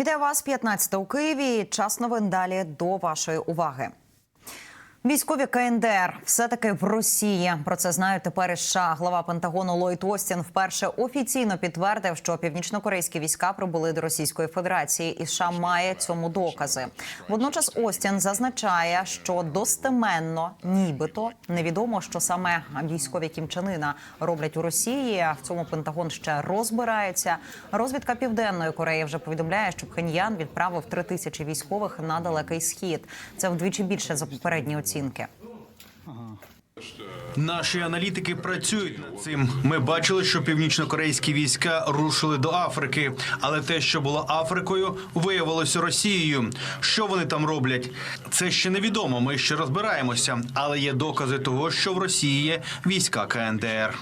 Вітаю вас 15 у Києві. Час новин далі до вашої уваги. Військові КНДР все таки в Росії. Про це знають тепер і США. Глава Пентагону Ллойд Остін вперше офіційно підтвердив, що північнокорейські війська прибули до Російської Федерації, і США має цьому докази. Водночас Остін зазначає, що достеменно, нібито невідомо, що саме військові Кім Чен Ына роблять у Росії. В цьому Пентагон ще розбирається. Розвідка Південної Кореї вже повідомляє, що Пхеньян відправив три тисячі військових на далекий схід. Це вдвічі більше за попередні оцінки. Наші аналітики працюють над цим. Ми бачили, що північнокорейські війська рушили до Африки, але те, що було Африкою, виявилося Росією. Що вони там роблять? Це ще невідомо. Ми ще розбираємося, але є докази того, що в Росії є війська КНДР.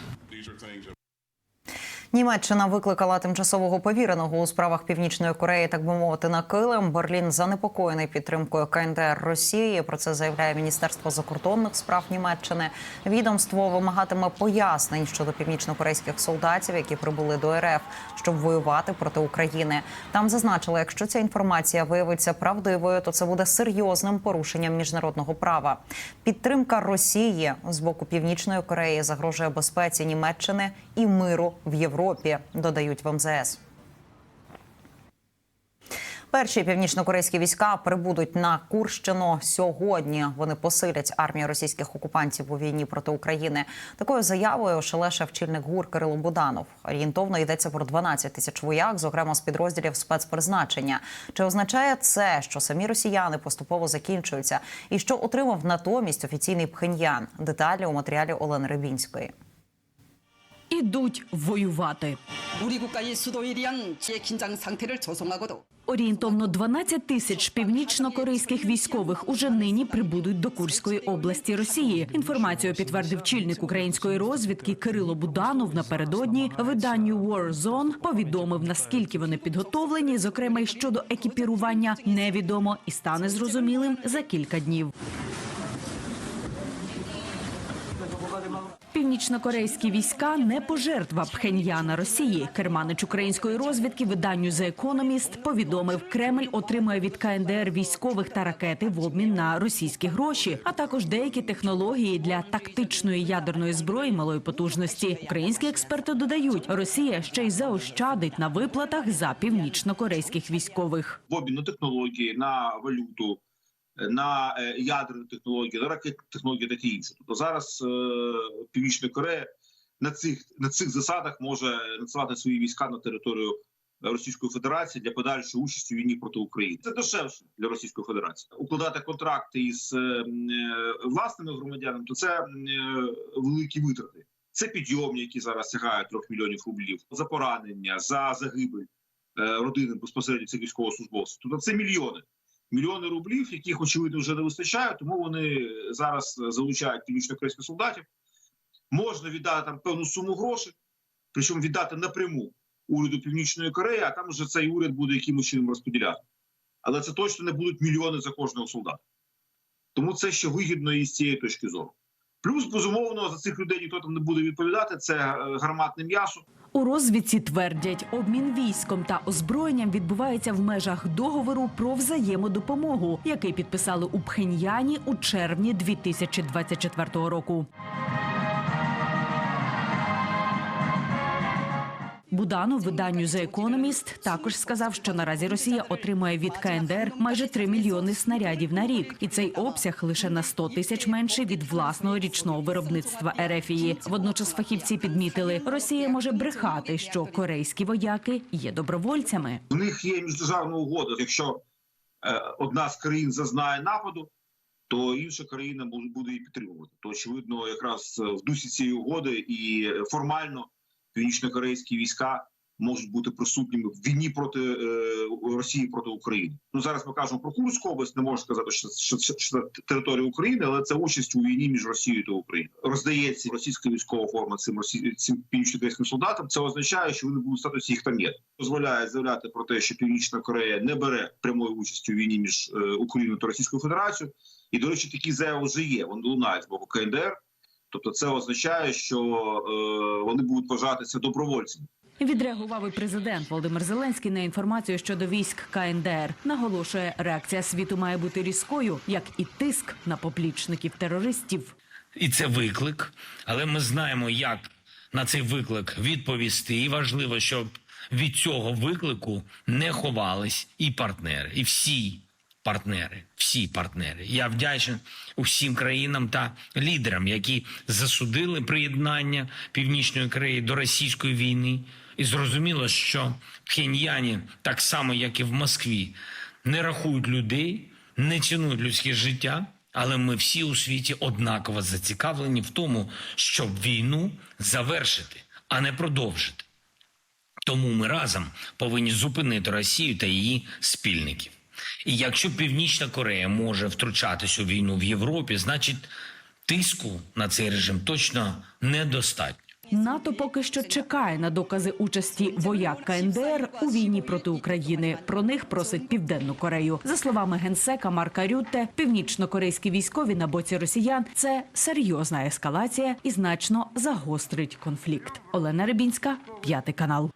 Німеччина викликала тимчасового повіреного у справах Північної Кореї, так би мовити, на килим. Берлін занепокоєний підтримкою КНДР Росії. Про це заявляє Міністерство закордонних справ Німеччини. Відомство вимагатиме пояснень щодо північнокорейських солдатів, які прибули до РФ, щоб воювати проти України. Там зазначили, якщо ця інформація виявиться правдивою, то це буде серйозним порушенням міжнародного права. Підтримка Росії з боку Північної Кореї загрожує безпеці Німеччини і миру в Європі. Додають в МЗС. Перші північнокорейські війська прибудуть на Курщину сьогодні. Вони посилять армію російських окупантів у війні проти України. Такою заявою ошелешив чільник ГУР Кирило Буданов. Орієнтовно йдеться про 12 тисяч вояк, зокрема з підрозділів спецпризначення. Чи означає це, що самі росіяни поступово закінчуються, і що отримав натомість офіційний Пхеньян? Деталі у матеріалі Олени Рибінської ідуть воювати. Орієнтовно 12 тисяч північно-корейських військових уже нині прибудуть до Курської області Росії. Інформацію підтвердив чільник української розвідки Кирило Буданов напередодні виданню War повідомив наскільки вони підготовлені, зокрема й щодо екіпірування невідомо і стане зрозумілим за кілька днів. Північнокорейські війська не пожертва Пхеньяна Росії. Керманич української розвідки виданню The Economist повідомив, Кремль отримує від КНДР військових та ракети в обмін на російські гроші, а також деякі технології для тактичної ядерної зброї малої потужності. Українські експерти додають, Росія ще й заощадить на виплатах за північнокорейських військових. в обмін на технології, на валюту, на е, ядерні технології, на ракетні технології, таке інше. Тобто зараз е, Північна Корея на цих на цих засадах може надсилати свої війська на територію Російської Федерації для подальшої участі у війні проти України. Це дешевше для Російської Федерації. Укладати контракти із е, власними громадянами, то це великі витрати. Це підйомні, які зараз сягають трьох мільйонів рублів за поранення, за загибель родини безпосередньо цих військовослужбовців. Тобто це мільйони. Мільйони рублів, яких очевидно вже не вистачає, тому вони зараз залучають північно-корейських солдатів. Можна віддати там певну суму грошей, причому віддати напряму уряду Північної Кореї, а там вже цей уряд буде якимось чином розподіляти. Але це точно не будуть мільйони за кожного солдата. Тому це ще вигідно і з цієї точки зору. Плюс, безумовно, за цих людей ніхто там не буде відповідати. Це е, гарматне м'ясо. У розвідці твердять, обмін військом та озброєнням відбувається в межах договору про взаємодопомогу, який підписали у Пхеньяні у червні 2024 року. Буданов виданню The Economist також сказав, що наразі Росія отримує від КНДР майже 3 мільйони снарядів на рік, і цей обсяг лише на 100 тисяч менше від власного річного виробництва Ерефії. Водночас фахівці підмітили, Росія може брехати, що корейські вояки є добровольцями. В них є міждержавна угода. Якщо е, одна з країн зазнає нападу, то інша країна буде її підтримувати. То очевидно, якраз е, в дусі цієї угоди і е, формально північно-корейські війська можуть бути присутніми в війні проти е, Росії проти України. Ну зараз ми кажемо про Курську область. Не можу сказати, що, що, що, що це територія України, але це участь у війні між Росією та Україною. Роздається російська військова форма цим росі... цим північно-корейським солдатам. Це означає, що вони будуть статусі їх там є. Дозволяє заявляти про те, що Північна Корея не бере прямої участі у війні між е, Україною та Російською Федерацією. І до речі, такі заяви вже є. Вони лунають з боку КНДР. Тобто, це означає, що е, вони будуть вважатися добровольцями Відреагував і президент Володимир Зеленський на інформацію щодо військ КНДР. Наголошує, реакція світу має бути різкою, як і тиск на поплічників терористів. і це виклик. Але ми знаємо, як на цей виклик відповісти. І важливо, щоб від цього виклику не ховались і партнери, і всі партнери, всі партнери. Я вдячний усім країнам та лідерам, які засудили приєднання Північної Кореї до російської війни. І зрозуміло, що в Пхеньяні, так само як і в Москві, не рахують людей, не цінують людське життя. Але ми всі у світі однаково зацікавлені в тому, щоб війну завершити, а не продовжити. Тому ми разом повинні зупинити Росію та її спільників. І якщо Північна Корея може втручатись у війну в Європі, значить тиску на цей режим точно недостатньо. НАТО поки що чекає на докази участі вояк КНДР у війні проти України. Про них просить Південну Корею. За словами генсека Марка Рютте, північно-корейські військові на боці росіян це серйозна ескалація і значно загострить конфлікт. Олена Рибінська, п'ятий канал.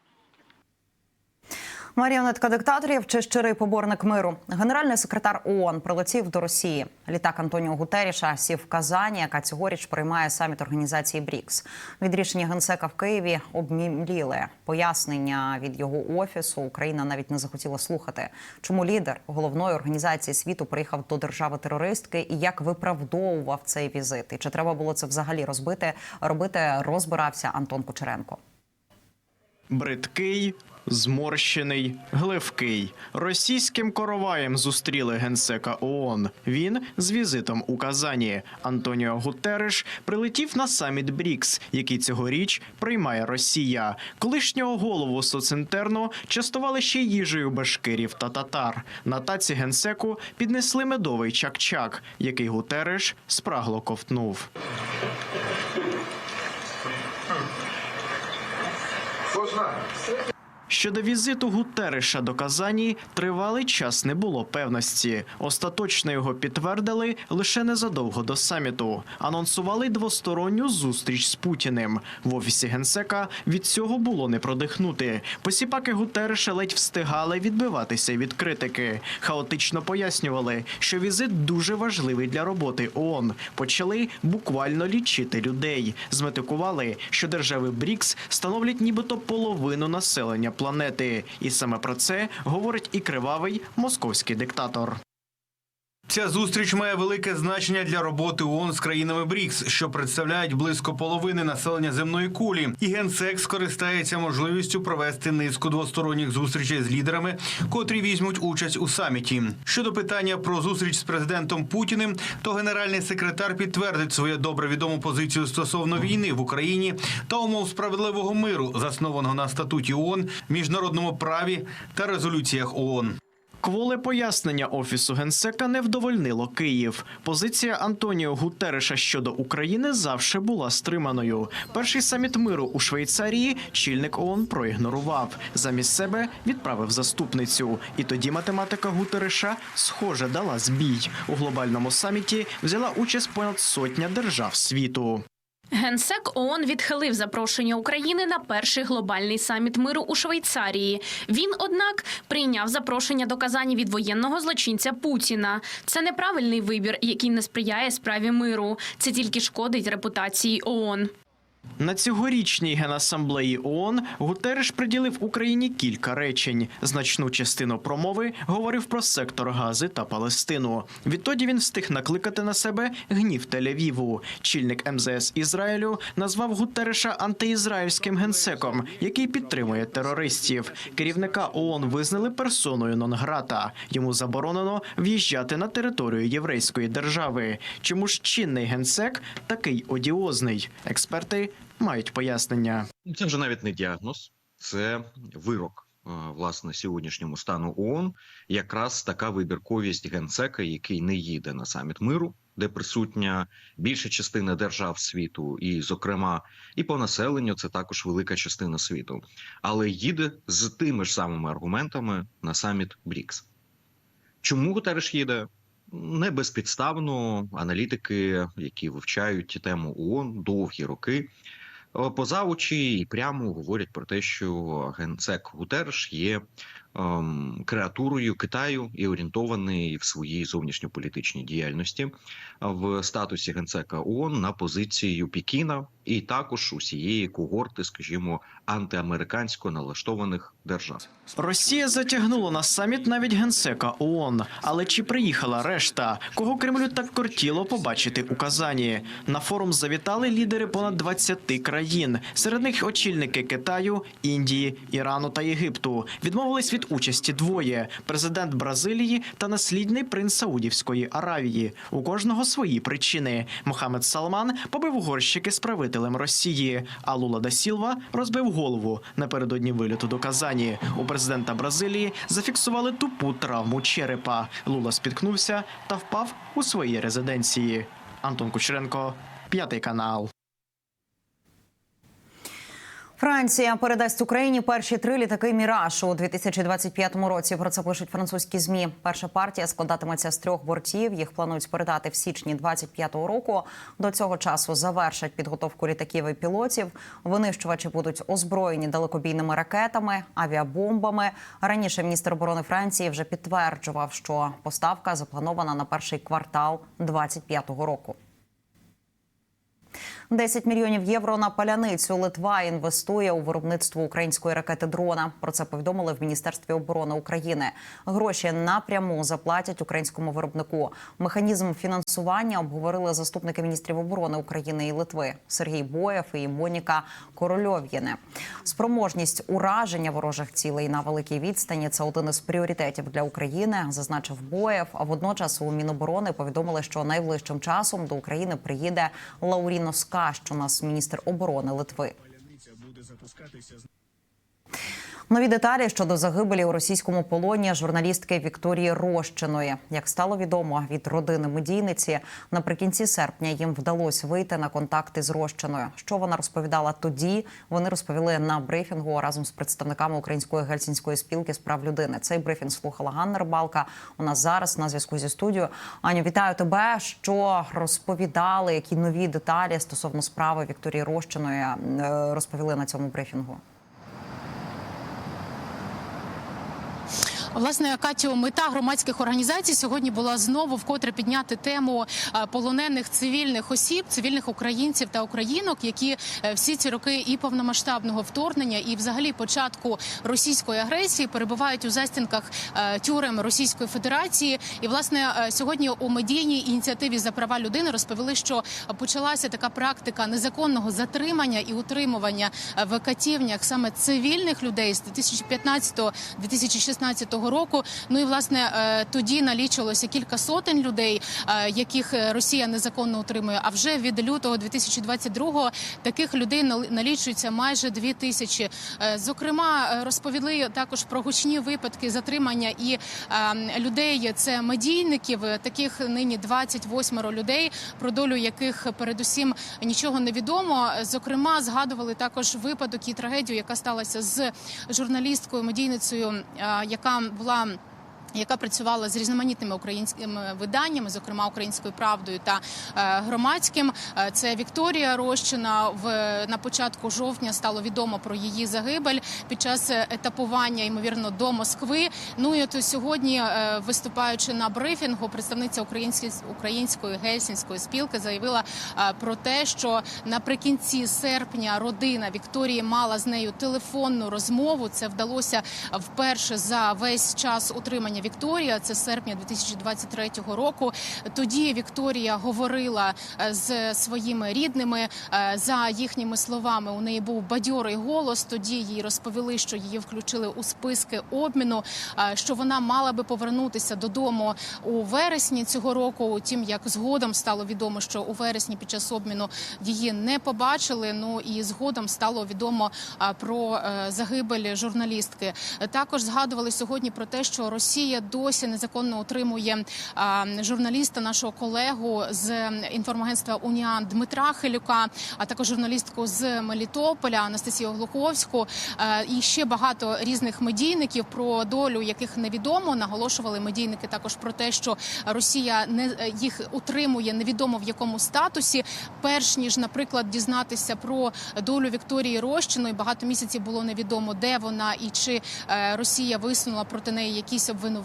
Маріонетка диктаторів чи щирий поборник миру. Генеральний секретар ООН прилетів до Росії. Літак Антоніо Гутеріша сів в Казані, яка цьогоріч приймає саміт організації БРІКС. Від рішення генсека в Києві обміліли пояснення від його офісу. Україна навіть не захотіла слухати, чому лідер головної організації світу приїхав до держави терористки і як виправдовував цей візит. І чи треба було це взагалі розбити? Робити розбирався Антон Кучеренко. Бридкий, зморщений, гливкий. Російським короваєм зустріли генсека ООН. Він з візитом у Казані. Антоніо Гутереш прилетів на саміт БРІКС, який цьогоріч приймає Росія. Колишнього голову соцінтерну частували ще їжею башкирів та татар. На таці генсеку піднесли медовий чак-чак, який Гутереш спрагло ковтнув. Щодо візиту Гутереша до Казані тривалий час не було певності. Остаточно його підтвердили лише незадовго до саміту. Анонсували двосторонню зустріч з Путіним. В офісі генсека від цього було не продихнути. Посіпаки Гутереша ледь встигали відбиватися від критики. Хаотично пояснювали, що візит дуже важливий для роботи ООН. Почали буквально лічити людей. Зметикували, що держави БРІКС становлять нібито половину населення планети. І саме про це говорить і кривавий московський диктатор. Ця зустріч має велике значення для роботи ООН з країнами БРІКС, що представляють близько половини населення земної кулі. І генсек скористається можливістю провести низку двосторонніх зустрічей з лідерами, котрі візьмуть участь у саміті. Щодо питання про зустріч з президентом Путіним, то генеральний секретар підтвердить свою добре відому позицію стосовно війни в Україні та умов справедливого миру, заснованого на статуті ООН, міжнародному праві та резолюціях ООН. Кволе пояснення офісу генсека не вдовольнило Київ. Позиція Антоніо Гутереша щодо України завше була стриманою. Перший саміт миру у Швейцарії чільник ООН проігнорував. Замість себе відправив заступницю. І тоді математика Гутереша схоже дала збій. У глобальному саміті взяла участь понад сотня держав світу. Генсек ООН відхилив запрошення України на перший глобальний саміт миру у Швейцарії. Він, однак, прийняв запрошення до Казані від воєнного злочинця Путіна. Це неправильний вибір, який не сприяє справі миру. Це тільки шкодить репутації ООН. На цьогорічній генасамблеї ООН Гутереш приділив Україні кілька речень. Значну частину промови говорив про сектор Гази та Палестину. Відтоді він встиг накликати на себе гнів Тель-Авіву. Чільник МЗС Ізраїлю назвав Гутереша антиізраїльським генсеком, який підтримує терористів. Керівника ООН визнали персоною нон-грата. Йому заборонено в'їжджати на територію єврейської держави. Чому ж чинний генсек такий одіозний? Експерти мають пояснення. Це вже навіть не діагноз, це вирок власне сьогоднішньому стану ООН. Якраз така вибірковість генсека, який не їде на саміт миру, де присутня більша частина держав світу, і, зокрема, і по населенню це також велика частина світу, але їде з тими ж самими аргументами на саміт БРІКС. Чому Гутереш їде? Не безпідставно аналітики, які вивчають тему ООН довгі роки, е, поза очі і прямо говорять про те, що генсек Гутерш є креатурою Китаю і орієнтований в своїй зовнішньополітичній діяльності в статусі генсека ООН на позицію Пекіна і також усієї когорти, скажімо, антиамерикансько налаштованих держав. Росія затягнула на саміт навіть генсека ООН. Але чи приїхала решта? Кого Кремлю так кортіло побачити у Казані? На форум завітали лідери понад 20 країн. Серед них очільники Китаю, Індії, Ірану та Єгипту. Відмовились від участі двоє: президент Бразилії та наслідний принц Саудівської Аравії. У кожного свої причини. Мохамед Салман побив угорщики з правителем Росії. А Лула да Сілва розбив голову напередодні виліту до Казані. У президента Бразилії зафіксували тупу травму черепа. Лула спіткнувся та впав у своїй резиденції. Антон Кучеренко, п'ятий канал. Франція передасть Україні перші три літаки Міраж у 2025 році. Про це пишуть французькі змі. Перша партія складатиметься з трьох бортів. Їх планують передати в січні 25-го року. До цього часу завершать підготовку літаків і пілотів. Винищувачі будуть озброєні далекобійними ракетами, авіабомбами. Раніше міністр оборони Франції вже підтверджував, що поставка запланована на перший квартал 25-го року. 10 мільйонів євро на паляницю Литва інвестує у виробництво української ракети дрона. Про це повідомили в міністерстві оборони України. Гроші напряму заплатять українському виробнику. Механізм фінансування обговорили заступники міністрів оборони України і Литви Сергій Боєв і Моніка Корольов'єне. Спроможність ураження ворожих цілей на великій відстані це один із пріоритетів для України, зазначив Боєв. А водночас у Міноборони повідомили, що найближчим часом до України приїде Лауріно Скащ, у нас міністр оборони Литви. Нові деталі щодо загибелі у російському полоні журналістки Вікторії Рощиної. Як стало відомо від родини медійниці, наприкінці серпня їм вдалося вийти на контакти з Рощиною. Що вона розповідала тоді? Вони розповіли на брифінгу разом з представниками Української гельсінської спілки з прав людини. Цей брифінг слухала Ганна Рибалка. У нас зараз на зв'язку зі студією. Аню, вітаю тебе. Що розповідали? Які нові деталі стосовно справи Вікторії Рощиної е, розповіли на цьому брифінгу? Власне, Катю, мета громадських організацій сьогодні була знову вкотре підняти тему е, полонених цивільних осіб, цивільних українців та українок, які е, всі ці роки і повномасштабного вторгнення, і взагалі початку російської агресії перебувають у застінках е, тюрем Російської Федерації. І власне сьогодні у медійній ініціативі за права людини розповіли, що почалася така практика незаконного затримання і утримування в катівнях саме цивільних людей з 2015-2016 року. Ну і власне е, тоді налічилося кілька сотень людей, е, яких е, Росія незаконно утримує. А вже від лютого 2022-го таких людей налічується майже дві тисячі. Зокрема, розповіли також про гучні випадки затримання і людей. Це медійників. Таких нині 28 людей, про долю яких передусім нічого не відомо. Зокрема, згадували також випадок і трагедію, яка сталася з журналісткою медійницею, яка була. Яка працювала з різноманітними українськими виданнями, зокрема українською правдою та е, громадським, Е, це Вікторія Рощина. В на початку жовтня стало відомо про її загибель під час етапування, ймовірно, до Москви. Ну і от сьогодні, е, виступаючи на брифінгу, представниця української української гельсінської спілки заявила про те, що наприкінці серпня родина Вікторії мала з нею телефонну розмову. Це вдалося вперше за весь час утримання Вікторія. Це серпня 2023 року. Тоді Вікторія говорила е, з своїми рідними. Е, За їхніми словами, у неї був бадьорий голос. Тоді їй розповіли, що її включили у списки обміну. е, Що вона мала би повернутися додому у вересні цього року. Утім, як згодом стало відомо, що у вересні під час обміну її не побачили. Ну і згодом стало відомо про загибель журналістки. Також згадували сьогодні про те, що Росія Росія досі незаконно утримує журналіста, нашого колегу з інформагентства Уніан Дмитра Хилюка, а також журналістку з Мелітополя Анастасію Глуховську і ще багато різних медійників, про долю яких невідомо. Наголошували медійники також про те, що Росія не їх утримує невідомо в якому статусі. Перш ніж, наприклад, дізнатися про долю Вікторії Рощиної, багато місяців було невідомо, де вона і чи е, Росія висунула проти неї якісь обвинувачення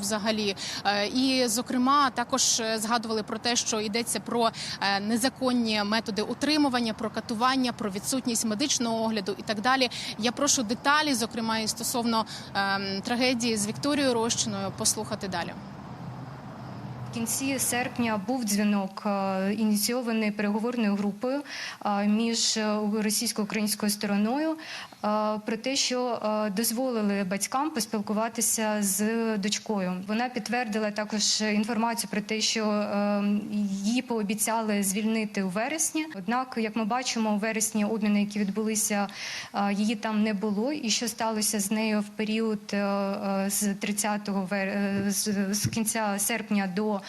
взагалі. Е, І, зокрема, також е, згадували про те, що йдеться про е, незаконні методи утримування, про катування, про відсутність медичного огляду і так далі. Я прошу деталі, зокрема і стосовно ем, трагедії з Вікторією Рощиною, послухати далі. В кінці серпня був дзвінок ініційований переговорною групою між російсько-українською стороною про те, що е, дозволили батькам поспілкуватися з дочкою. Вона підтвердила також інформацію про те, що е, її пообіцяли звільнити у вересні. Однак, як ми бачимо, у вересні обміни, які відбулися, е, її там не було. І що сталося з нею в період е, е, з 30 вер... е, з, кінця серпня до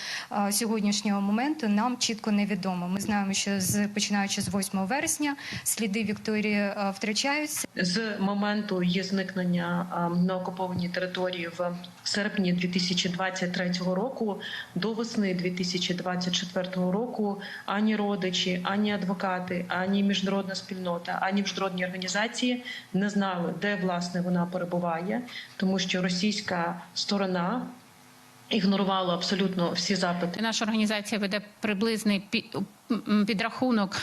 е, сьогоднішнього моменту, нам чітко невідомо. Ми знаємо, що з починаючи з 8 вересня сліди Вікторії е, втрачаються. З моменту її зникнення на окупованій території в серпні 2023 року до весни 2024 року ані родичі, ані адвокати, ані міжнародна спільнота, ані міжнародні організації не знали, де власне вона перебуває, тому що російська сторона. Ігнорувала абсолютно всі запити. Наша організація веде приблизний пі- підрахунок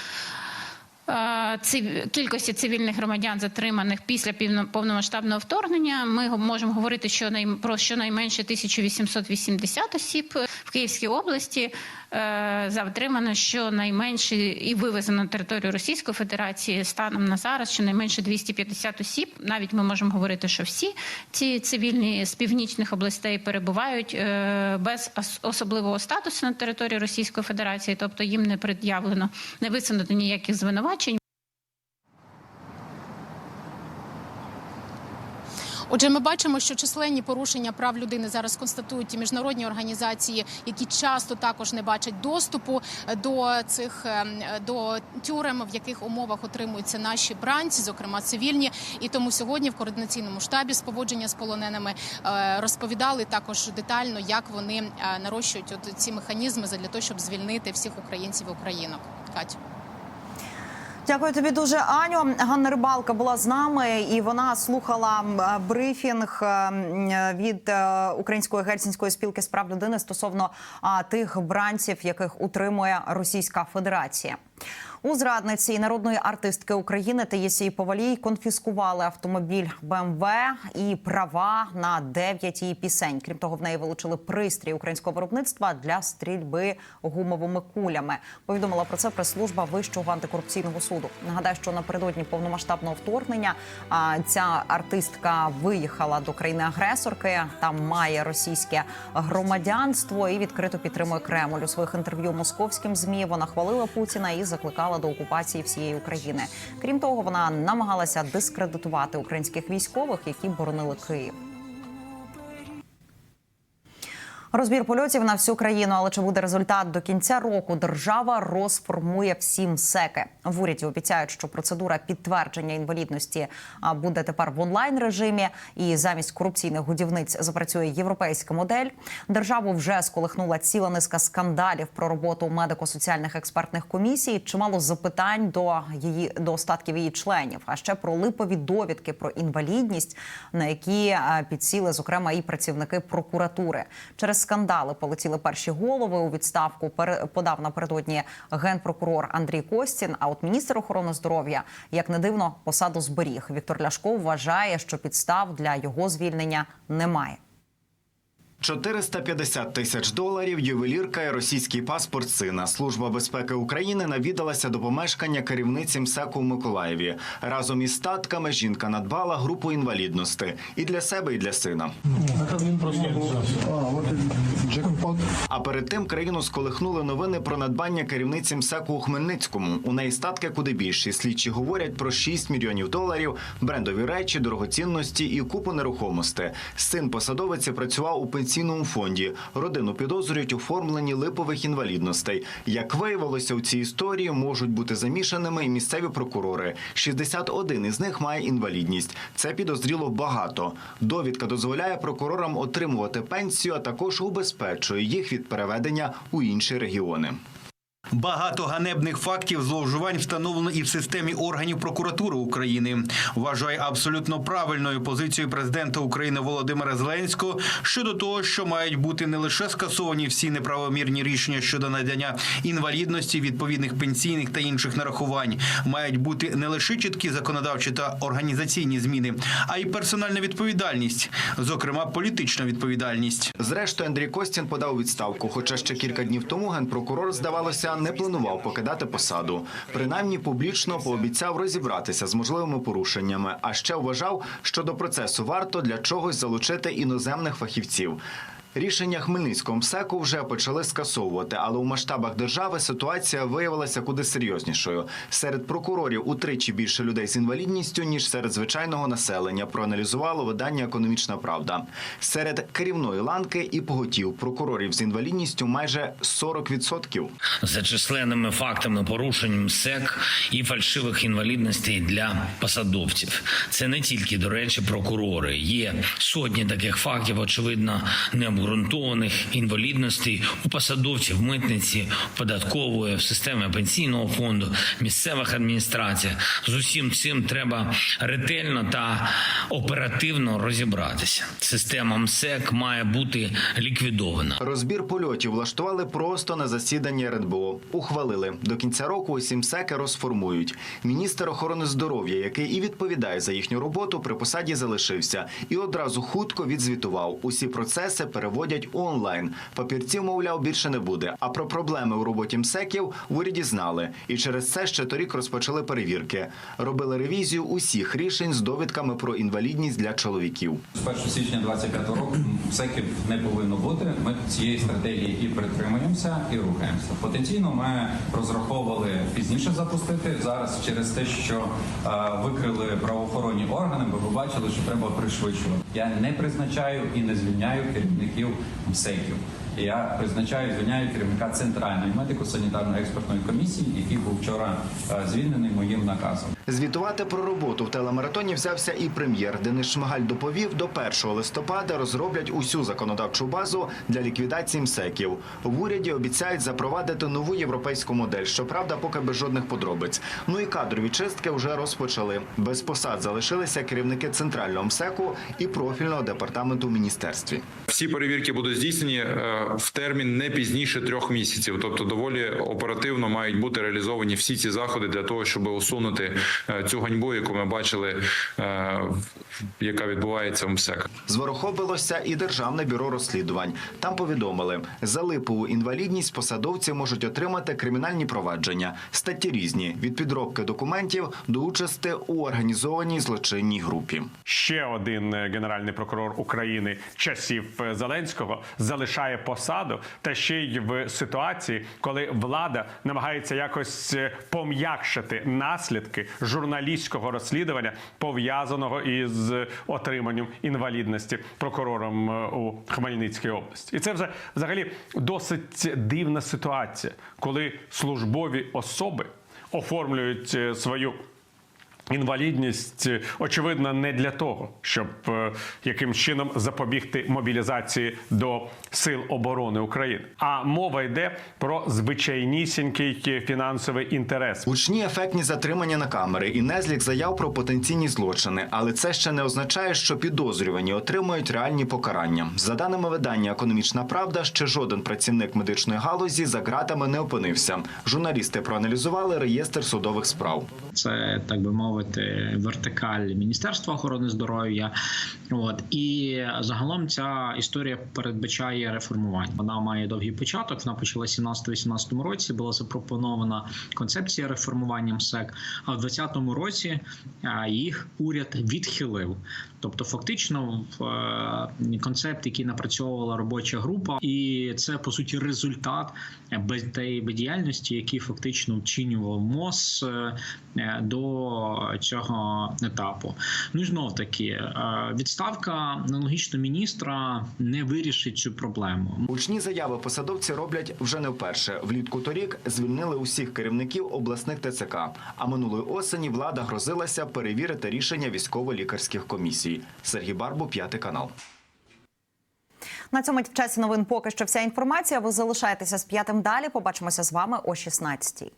кількості цивільних громадян, затриманих після повномасштабного вторгнення. Ми можемо говорити що про щонайменше 1880 осіб в Київській області. е, Затримано щонайменше і вивезено на територію Російської Федерації станом на зараз щонайменше 250 осіб. Навіть ми можемо говорити, що всі ці цивільні з північних областей перебувають е, без особливого статусу на території Російської Федерації, тобто їм не пред'явлено, не висунуто ніяких звинувачень. Отже, ми бачимо, що численні порушення прав людини зараз констатують і міжнародні організації, які часто також не бачать доступу до цих ем, до тюрем, в яких умовах отримуються наші бранці, зокрема цивільні. І тому сьогодні в координаційному штабі з поводження з полоненими е, розповідали також детально, як вони е, нарощують от ці механізми для того, щоб звільнити всіх українців і українок. Катю. Дякую тобі дуже, Аню. Ганна Рибалка була з нами, і вона слухала е, брифінг е, е, від Української гельсінської спілки з прав людини стосовно тих бранців, яких утримує Російська Федерація. У зрадниці і народної артистки України Таїсії Повалій конфіскували автомобіль БМВ і права на 9 її пісень. Крім того, в неї вилучили пристрій українського виробництва для стрільби гумовими кулями. Повідомила про це прес-служба Вищого антикорупційного суду. Нагадаю, що напередодні повномасштабного вторгнення ця артистка виїхала до країни-агресорки. Там має російське громадянство і відкрито підтримує Кремль. У своїх інтерв'ю московським змі вона хвалила Путіна і закликала до окупації всієї України. Крім того, вона намагалася дискредитувати українських військових, які боронили Київ. Розбір польотів на всю країну, але чи буде результат до кінця року? Держава розформує всім секи. В уряді обіцяють, що процедура підтвердження інвалідності буде тепер в онлайн режимі, і замість корупційних годівниць запрацює європейська модель. Державу вже сколихнула ціла низка скандалів про роботу медико-соціальних експертних комісій. Чимало запитань до її до остатків її членів, а ще про липові довідки про інвалідність, на які підсіли зокрема і працівники прокуратури. Через скандали полетіли перші голови у відставку. подав напередодні генпрокурор Андрій Костін. А от міністр охорони здоров'я, як не дивно, посаду зберіг. Віктор Ляшко вважає, що підстав для його звільнення немає. 450 тисяч доларів, ювелірка і російський паспорт сина. Служба безпеки України навідалася до помешкання керівниці МСЕКу в Миколаєві. Разом із статками жінка надбала групу інвалідності і для себе, і для сина. А перед тим країну сколихнули новини про надбання керівниці МСЕКу у Хмельницькому. У неї статки куди більші. Слідчі говорять про 6 мільйонів доларів, брендові речі, дорогоцінності і купу нерухомості. Син посадовиці працював у пенсійному фонді. Родину підозрюють у формленні липових інвалідностей. Як виявилося, у цій історії можуть бути замішаними і місцеві прокурори. 61 із них має інвалідність. Це підозріло багато. Довідка дозволяє прокурорам отримувати пенсію, а також убезпечує їх від переведення у інші регіони. Багато ганебних фактів зловживань встановлено і в системі органів прокуратури України. Вважає абсолютно правильною позицією президента України Володимира Зеленського щодо того, що мають бути не лише скасовані всі неправомірні рішення щодо надання інвалідності, відповідних пенсійних та інших нарахувань, мають бути не лише чіткі законодавчі та організаційні зміни, а й персональна відповідальність, зокрема політична відповідальність. Зрештою, Андрій Костін подав відставку. Хоча ще кілька днів тому генпрокурор, здавалося, не планував покидати посаду. Принаймні публічно пообіцяв розібратися з можливими порушеннями. А ще вважав, що до процесу варто для чогось залучити іноземних фахівців. Рішення Хмельницького МСЕКу вже почали скасовувати, але у масштабах держави ситуація виявилася куди серйознішою. Серед прокурорів утричі більше людей з інвалідністю ніж серед звичайного населення. Проаналізувало видання Економічна правда. Серед керівної ланки і поготів прокурорів з інвалідністю майже 40%. за численними фактами порушень МСЕК і фальшивих інвалідностей для посадовців. Це не тільки, до речі, прокурори. Є сотні таких фактів, очевидно, необґрунтованих інвалідностей у посадовців митниці, податкової, в системі пенсійного фонду, місцевих адміністраціях. З усім цим треба ретельно та оперативно розібратися. Система МСЕК має бути ліквідована. Розбір польотів влаштували просто на засіданні РНБО. Ухвалили до кінця року усі МСЕКи розформують. Міністр охорони здоров'я, який і відповідає за їхню роботу, при посаді залишився і одразу хутко відзвітував. Усі процеси переводять онлайн. Папірців, мовляв, більше не буде. А про проблеми у роботі МСЕКів в уряді знали. І через це ще торік розпочали перевірки. Робили ревізію усіх рішень з довідками про інвалідність для чоловіків. З 1 січня 25 року МСЕКів не повинно бути. Ми цієї стратегії і притримуємося, і рухаємося. Потенційно ми розраховували пізніше запустити зараз через те, що е, викрили правоохоронні органи. Ми побачили, що треба пришвидшувати. Я не призначаю і не звільняю керівників МСЕКів. Я призначаю звільняю керівника центральної медико-санітарної експертної комісії, який був вчора е, звільнений моїм наказом. Звітувати про роботу в телемаратоні взявся і прем'єр. Денис Шмигаль доповів, до 1 листопада розроблять усю законодавчу базу для ліквідації МСЕКів. В уряді обіцяють запровадити нову європейську модель. Щоправда, поки без жодних подробиць. Ну і кадрові чистки вже розпочали. Без посад залишилися керівники центрального МСЕКу і профільного департаменту в міністерстві. Всі перевірки будуть здійснені е, в термін не пізніше трьох місяців. Тобто, доволі оперативно мають бути реалізовані всі ці заходи для того, щоб усунути е, цю ганьбу, яку ми бачили, е, яка відбувається в МСЕК. Зворохобилося і Державне бюро розслідувань. Там повідомили, за липову інвалідність посадовці можуть отримати кримінальні провадження, статті різні від підробки документів до участі у організованій злочинній групі. Ще один е, генеральний прокурор України часів Зеленського залишає посаду, та ще й в ситуації, коли влада намагається якось е, пом'якшити наслідки журналістського розслідування, пов'язаного із отриманням інвалідності прокурором е, у Хмельницькій області. І це вже взагалі досить дивна ситуація, коли службові особи оформлюють е, свою Інвалідність е, очевидно не для того, щоб е, яким чином запобігти мобілізації до сил оборони України. А мова йде про звичайнісінький фінансовий інтерес. Гучні ефектні затримання на камери і незлік заяв про потенційні злочини, але це ще не означає, що підозрювані отримують реальні покарання. За даними видання Економічна правда, ще жоден працівник медичної галузі за ґратами не опинився. Журналісти проаналізували реєстр судових справ. Це так би мовити. Мовити, вертикаль Міністерства охорони здоров'я. От і загалом ця історія передбачає реформування. Вона має довгий початок. Вона почалася в 17-18 році. Була запропонована концепція реформування МСЕК. А в 2020 році їх уряд відхилив. Тобто, фактично, е, концепт, який напрацьовувала робоча група, і це по суті результат без тієї бездіяльності, який фактично вчинював МОЗ е, е, до цього етапу. Ну і знов таки, е, відставка аналогічно міністра не вирішить цю проблему. Гучні заяви посадовці роблять вже не вперше. Влітку торік звільнили усіх керівників обласних ТЦК. А минулої осені влада грозилася перевірити рішення військово-лікарських комісій. Сергій Барбу, п'ятий канал. На цьому в часі новин поки що вся інформація. Ви залишаєтеся з п'ятим далі. Побачимося з вами о 16